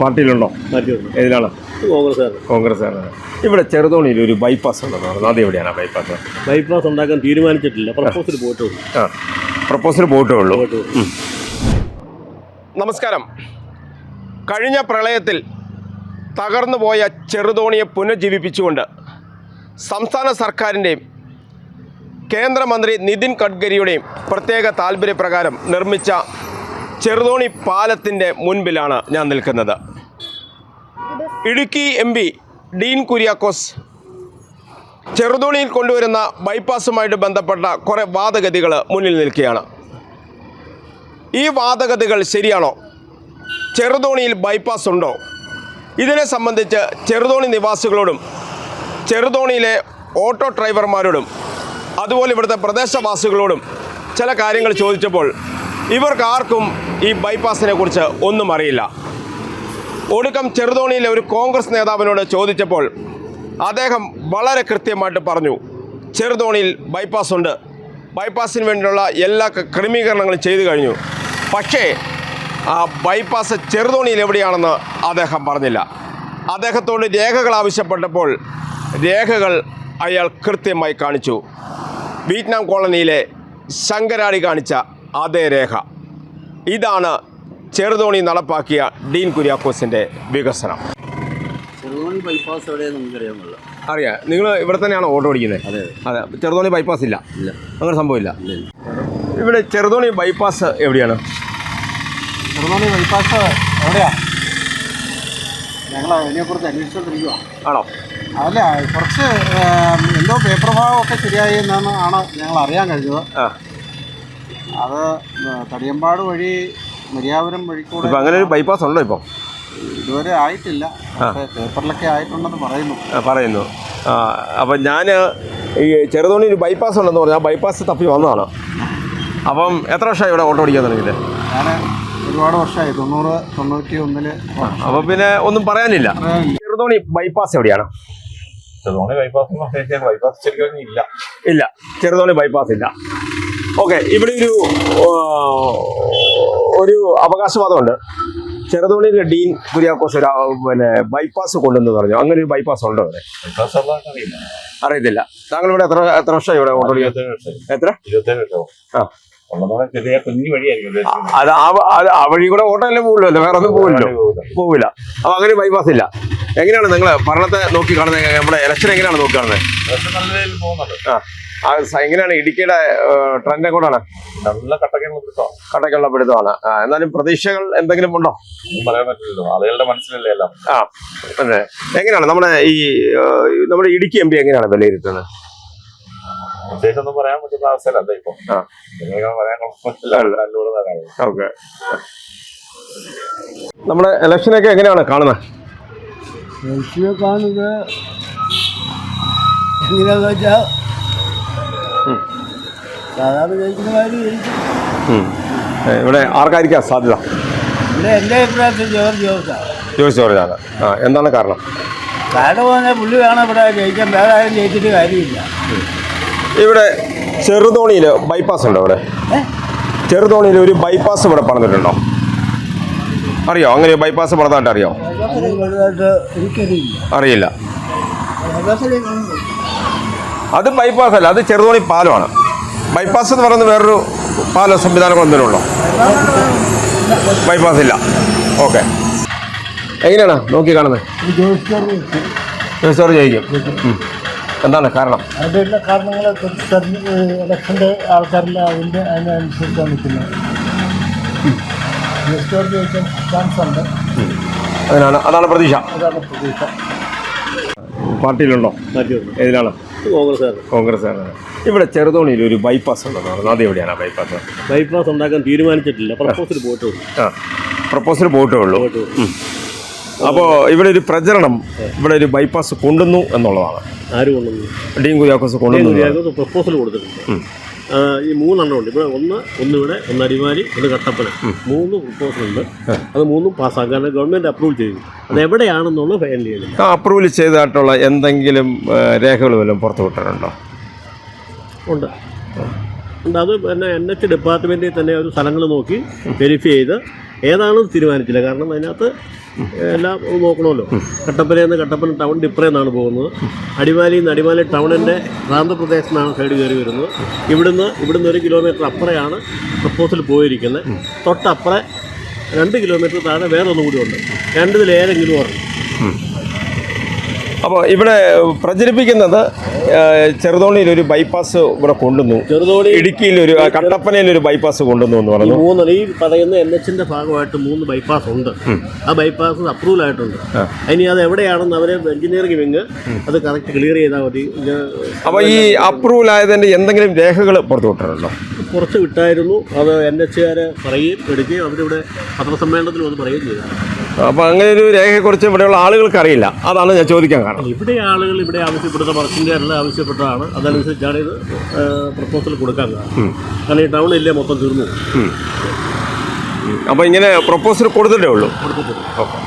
പാർട്ടിയിലുണ്ടോ? ഏതിലാണ്? കോൺഗ്രസ്സുകാർ കോൺഗ്രസ് ആണ് ഇവിടെ ചെറുതോണിയിൽ ഒരു ബൈപ്പാസ് ഉണ്ടെന്ന് പറയുന്നത് അത് എവിടെയാണ് ബൈപ്പാസ് ബൈപ്പാസ് ഉണ്ടാക്കാൻ തീരുമാനിച്ചിട്ടില്ല. പ്രപ്പോസൽ പോയിട്ടുള്ളൂ. ആ പ്രപ്പോസൽ പോയിട്ടേ ഉള്ളൂ നമസ്കാരം. കഴിഞ്ഞ പ്രളയത്തിൽ തകർന്നു പോയ ചെറുതോണിയെ പുനർജീവിപ്പിച്ചുകൊണ്ട് സംസ്ഥാന സർക്കാരിന്റെയും കേന്ദ്രമന്ത്രി നിതിൻ ഗഡ്കരിയുടെയും പ്രത്യേക താല്പര്യപ്രകാരം നിർമ്മിച്ച ചെറുതോണി പാലത്തിന്റെ മുൻപിലാണ് ഞാൻ നിൽക്കുന്നത്. Idukki M P Dean Kuriakose ചെറുതോണിയിൽ കൊണ്ടുവരുന്ന ബൈപ്പാസുമായിട്ട് ബന്ധപ്പെട്ട കുറേ വാദഗതികൾ മുന്നിൽ നിൽക്കുകയാണ്. ഈ വാദഗതികൾ ശരിയാണോ? ചെറുതോണിയിൽ ബൈപ്പാസ് ഉണ്ടോ? ഇതിനെ സംബന്ധിച്ച് ചെറുതോണി നിവാസികളോടും ചെറുതോണിയിലെ ഓട്ടോ ഡ്രൈവർമാരോടും അതുപോലെ ഇവിടുത്തെ പ്രദേശവാസികളോടും ചില കാര്യങ്ങൾ ചോദിച്ചപ്പോൾ ഇവർക്ക് ആർക്കും ഈ ബൈപ്പാസിനെ കുറിച്ച് ഒന്നും അറിയില്ല. ഒടുക്കം ചെറുതോണിയിലെ ഒരു കോൺഗ്രസ് നേതാവിനോട് ചോദിച്ചപ്പോൾ അദ്ദേഹം വളരെ കൃത്യമായിട്ട് പറഞ്ഞു ചെറുതോണിയിൽ ബൈപ്പാസ് ഉണ്ട്. ബൈപ്പാസിന് വേണ്ടിയുള്ള എല്ലാ ക്രമീകരണങ്ങളും ചെയ്തു കഴിഞ്ഞു. പക്ഷേ ആ ബൈപ്പാസ് ചെറുതോണിയിൽ എവിടെയാണെന്ന് അദ്ദേഹം പറഞ്ഞില്ല. അദ്ദേഹത്തോട് രേഖകൾ ആവശ്യപ്പെട്ടപ്പോൾ രേഖകൾ അയാൾ കൃത്യമായി കാണിച്ചു. വിയറ്റ്നാം കോളനിയിലെ ശങ്കരാടി കാണിച്ച അതേ രേഖ. ഇതാണ് ചെറുതോണി നടപ്പാക്കിയ ഡീൻ കുര്യാക്കോസിന്റെ വികസനം. ചെറുതോണി ബൈപ്പാസ് എവിടെയെന്ന് നമുക്കറിയാമല്ലോ. അറിയാം. നിങ്ങൾ ഇവിടെ തന്നെയാണ് ഓട്ടോ ഓടിക്കുന്നത്? അതെ അതെ. ചെറുതോണി ബൈപ്പാസ് ഇല്ല. ഇല്ല. അങ്ങനെ സംഭവമില്ല. ഇല്ല ഇവിടെ ചെറുതോണി ബൈപ്പാസ് എവിടെയാണ്? ചെറുതോണി ബൈപ്പാസ് എവിടെയാ? ഞങ്ങൾ അതിനെക്കുറിച്ച് അന്വേഷിച്ചുകൊണ്ടിരിക്കുക ആണോ? അല്ല കുറച്ച് എന്തോ പേപ്പർ ഭാഗമൊക്കെ ശരിയായി എന്നാണ് ആണ് ഞങ്ങൾ അറിയാൻ കഴിഞ്ഞത്. അത് തടിയമ്പാട് വഴി മരിയാപുരം വഴിക്കൂടെ കൂടെ ഇപ്പം അങ്ങനെ ഒരു ബൈപ്പാസ് ഉണ്ടോ ഇപ്പം? ഇതുവരെ ആയിട്ടില്ല. പേപ്പറിലൊക്കെ ആയിട്ടുണ്ടെന്ന് പറയുന്നു. പറയുന്നു. ആ അപ്പം ഞാൻ ഈ ചെറുതോണി ഒരു ബൈപ്പാസ് ഉണ്ടെന്ന് പറഞ്ഞു. ആ ബൈപ്പാസ് തപ്പി വന്നതാണ്. അപ്പം എത്ര വർഷമായി ഇവിടെ ഓട്ടോ ഓടിക്കാൻ തുടങ്ങിയിട്ട്? ഞാൻ ഒരുപാട് വർഷമായി. തൊണ്ണൂറ് തൊണ്ണൂറ്റി ഒന്നിൽ അപ്പം പിന്നെ ഒന്നും പറയാനില്ല. ചെറുതോണി ബൈപ്പാസ് എവിടെയാണ്? ചെറുതോണി ബൈപ്പാസ് ബൈപ്പാസ് ശരിക്കും ഇല്ല. ഇല്ല. ചെറുതോണി ബൈപ്പാസ് ഇല്ല. ഓക്കെ ഇവിടെ ഒരു ഒരു അവകാശവാദമുണ്ട്. ചെറുതോണിയിലെ ഡീൻ കുര്യാക്കോസ് ഒരു പിന്നെ ബൈപ്പാസ് കൊണ്ടുവന്ന് പറഞ്ഞു. അങ്ങനെ ഒരു ബൈപ്പാസ് ഉണ്ടോ അവിടെ? അറിയത്തില്ല. താങ്കൾ ഇവിടെ എത്ര എത്ര വർഷമായി ഇവിടെ ഓട്ടോ എത്ര? വർഷം ആ. അത് ആ വഴി കൂടെ ഓട്ടോ അല്ലേ പോകുമല്ലോ വേറെ ഒന്നും പോകില്ല. പോവില്ല. അപ്പൊ അങ്ങനെ ബൈപ്പാസ് ഇല്ല. എങ്ങനെയാണ് നിങ്ങൾ ഭരണത്തെ നോക്കി കാണുന്നത്? നമ്മുടെ ഇലക്ഷൻ എങ്ങനെയാണ് നോക്കി കാണുന്നത്? നല്ല രീതിയിൽ പോകുന്നുണ്ട്. ആ. ആ സ- എങ്ങനെയാണ് ഇടുക്കിയുടെ ട്രെൻഡ് എങ്ങോട്ടാണ്? നല്ല കട്ടക്കുള്ള പിടുത്തം കടക്കുള്ള പിടുത്തമാണ്. ആ, എന്നാലും പ്രതീക്ഷകൾ എന്തെങ്കിലും ഉണ്ടോ? ഒന്നും പറയാൻ പറ്റില്ലല്ലോ. ആളുകളുടെ മനസ്സിലല്ലേ എല്ലാം. ആ അതെ. എങ്ങനെയാണ് നമ്മുടെ ഈ ആ, നമ്മുടെ ഇടുക്കി എം പി എങ്ങനെയാണ് വിലയിരുത്തുന്നത്? പ്രത്യേകിച്ച് ഒന്നും പറയാൻ പറ്റുന്ന അവസരമല്ല ഇപ്പൊ. ആ. ഓക്കെ. നമ്മുടെ ഇലക്ഷനൊക്കെ എങ്ങനെയാണ് കാണുന്നത്? ദേശീയ കാണുന്നത് എങ്ങനെയാന്ന് വെച്ചാൽ സാധാരണ ജയിക്കുന്ന. ഏ, ഇവിടെ ആർക്കായിരിക്കാം സാധ്യത? ഇവിടെ എന്റെ അഭിപ്രായത്തിൽ ജോർജ് ജോസാണ് ജോസ് ജോർജാണ്. ആ എന്താണ് കാരണം? കാട് പോകുന്ന പുള്ളി വേണം ഇവിടെ ജയിക്കാൻ. വേറെ ആരും ജയിച്ചിട്ട് കാര്യമില്ല. ഇവിടെ ചെറുതോണിയിൽ ബൈപ്പാസ് ഉണ്ടോ ഇവിടെ? ചെറുതോണിയിൽ ഒരു ബൈപ്പാസ് ഇവിടെ പണിതിട്ടുണ്ടോ? അറിയോ? അങ്ങനെ ബൈപ്പാസ് പണിതായിട്ട് അറിയോ? അറിയില്ല. അത് ബൈപ്പാസ് അല്ല അത് ചെറുതോണി പാലമാണ്. ബൈപ്പാസ് എന്ന് പറയുന്നത് വേറൊരു പാല സംവിധാനങ്ങൾ എന്തെങ്കിലും ഉണ്ടോ ബൈപ്പാസ് ഇല്ല. ഓക്കെ എങ്ങനെയാണ് നോക്കി കാണുന്നത്? ജോയിസ്റ്റോർ ജയിക്കും. എന്താണ് കാരണം? അതിന്റെ കാരണങ്ങൾ ഇലക്ഷന്റെ ആൾക്കാരെല്ലാം അതിന്റെ അതിനനുസരിച്ചാണ് നിൽക്കുന്നത്. ജോർജ് ജയിക്കാൻ ചാൻസ് ഉണ്ട്. അതിനാണ്. അതാണ് പ്രതീക്ഷ. പാർട്ടിയിലുണ്ടോ? ഏതിലാണ് കോൺഗ്രസ് ആണ് ഇവിടെ ചെറുതോണിയിൽ ഒരു ബൈപ്പാസ് ഉണ്ടെന്ന് പറയുന്നത് അത് എവിടെയാണ് ബൈപ്പാസ് ബൈപ്പാസ് ഉണ്ടാക്കാൻ തീരുമാനിച്ചിട്ടില്ല. പ്രപ്പോസൽ പോയിട്ടുള്ളൂ ആ. പ്രപ്പോസൽ പോയിട്ടേ ഉള്ളൂ. അപ്പോൾ ഇവിടെ ഒരു പ്രചരണം ഇവിടെ ഒരു ബൈപ്പാസ് കൊണ്ടുവന്നു എന്നുള്ളതാണ്. ആര് കൊണ്ടുവന്നു? ഡീൻ കുര്യാക്കോസ് കൊണ്ടുവന്നു. പ്രപ്പോസൽ കൊടുത്തിട്ടുണ്ട്. ഈ മൂന്നെണ്ണം ഉണ്ട്. ഇവിടെ ഒന്ന് ഒന്നിവിടെ ഒന്ന് അടിമാലി ഒന്ന് കട്ടപ്പന. മൂന്ന് പ്രപ്പോസൽ ഉണ്ട്. അത് മൂന്നും പാസ്സാക്കാൻ കാരണം ഗവൺമെന്റ് അപ്രൂവ് ചെയ്തു. അത് എവിടെയാണെന്നുള്ള ഫൈനൽ ചെയ്തില്ല ആ അപ്രൂവൽ ചെയ്തതായിട്ടുള്ള എന്തെങ്കിലും രേഖകൾ വല്ലതും പുറത്തു വിട്ടിട്ടുണ്ടോ? ഉണ്ട്. ഉണ്ട്. അത് പിന്നെ എൻ എച്ച് ഡിപ്പാർട്ട്മെന്റിൽ തന്നെ ഒരു സ്ഥലങ്ങൾ നോക്കി വെരിഫൈ ചെയ്ത് ഏതാണെന്ന് തീരുമാനിച്ചില്ല. കാരണം അതിനകത്ത് എല്ലാം നോക്കണമല്ലോ. കട്ടപ്പനയിൽ നിന്ന് കട്ടപ്പന ടൗൺ ഡിപ്രയിൽ നിന്നാണ് പോകുന്നത്. അടിമാലിയിൽ നിന്ന് അടിമാലി ടൗണിന്റെ പ്രാന്തപ്രദേശത്ത് നിന്നാണ് സൈഡ് കയറി വരുന്നത്. ഇവിടുന്ന് ഇവിടുന്ന് ഒരു കിലോമീറ്റർ അപ്പുറയാണ് പ്രപ്പോസൽ പോയിരിക്കുന്നത്. തൊട്ടപ്പുറം രണ്ട് കിലോമീറ്റർ താഴെ വേറെ ഒന്നും കൂടി ഉണ്ട്. രണ്ടിലേതെങ്കിലും ഉറങ്ങും അപ്പോൾ ഇവിടെ പ്രചരിപ്പിക്കുന്നത് ചെറുതോണിയിൽ ഒരു ബൈപ്പാസ് ഇവിടെ കൊണ്ടുവന്നു. ചെറുതോണി ഇടുക്കിയിൽ ഒരു കട്ടപ്പനയിൽ ഒരു ബൈപ്പാസ് കൊണ്ടുവന്നു എന്ന് പറഞ്ഞു. മൂന്ന് ഈ പറയുന്ന എൻ എച്ചിന്റെ ഭാഗമായിട്ട് മൂന്ന് ബൈപ്പാസ് ഉണ്ട്. ആ ബൈപ്പാസ് അപ്രൂവൽ ആയിട്ടുണ്ട്. ഇനി അത് എവിടെയാണെന്ന് അവരെ എഞ്ചിനീയറിംഗ് വിങ് അത് കറക്റ്റ് ക്ലിയർ ചെയ്താൽ മതി. അപ്പോൾ ഈ അപ്രൂവൽ ആയതിന്റെ എന്തെങ്കിലും രേഖകൾ പുറത്തു വിട്ടിട്ടുണ്ടോ കുറച്ച് വിട്ടായിരുന്നു. അത് എൻ എച്ചുകാരെ പറയുകയും എടുക്കുകയും അവരിവിടെ പത്രസമ്മേളനത്തിൽ വന്ന് പറയുകയും ചെയ്തു. അപ്പോൾ അങ്ങനെ ഒരു രേഖയെക്കുറിച്ച് ഇവിടെയുള്ള ആളുകൾക്ക് അറിയില്ല. അതാണ് ഞാൻ ചോദിക്കാൻ കാരണം. ഇവിടെ ആളുകൾ ഇവിടെ ആവശ്യപ്പെടുന്ന വർക്കിന്റെ എല്ലാം ആവശ്യപ്പെട്ടതാണ്. അതനുസരിച്ചാണ് ഇത് പ്രപ്പോസൽ കൊടുക്കാൻ കാരണം. കാരണം ഈ ടൗണില്ലേ മൊത്തം തീർന്നു. അപ്പോൾ ഇങ്ങനെ പ്രപ്പോസൽ കൊടുത്തിട്ടേ ഉള്ളൂ. കൊടുത്തിട്ടുള്ളൂ ഓക്കെ.